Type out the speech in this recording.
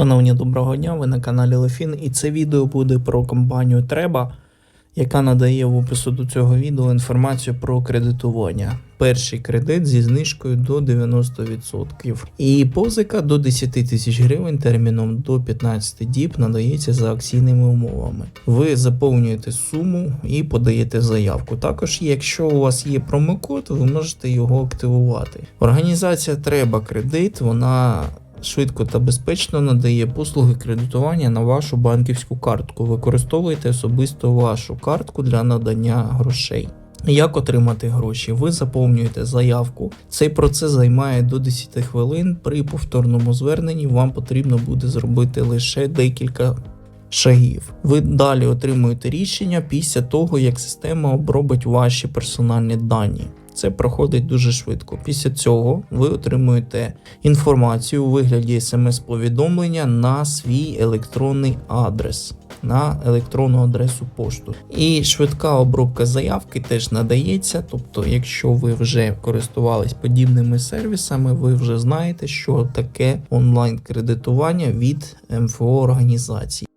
Шановні, доброго дня! Ви на каналі Лефін, і це відео буде про компанію Треба, яка надає в опису до цього відео інформацію про кредитування. Перший кредит зі знижкою до 90%. І позика до 10 тисяч гривень терміном до 15 діб надається за акційними умовами. Ви заповнюєте суму і подаєте заявку. Також, якщо у вас є промокод, ви можете його активувати. Організація Треба кредит, вона швидко та безпечно надає послуги кредитування на вашу банківську картку. Використовуйте особисто вашу картку для надання грошей. Як отримати гроші? Ви заповнюєте заявку. Цей процес займає до 10 хвилин. При повторному зверненні вам потрібно буде зробити лише декілька шагів. Ви далі отримуєте рішення після того, як система обробить ваші персональні дані. Це проходить дуже швидко. Після цього ви отримуєте інформацію у вигляді смс-повідомлення на свій електронний адрес, на електронну адресу пошту. І швидка обробка заявки теж надається. Тобто, якщо ви вже користувались подібними сервісами, ви вже знаєте, що таке онлайн кредитування від МФО організацій.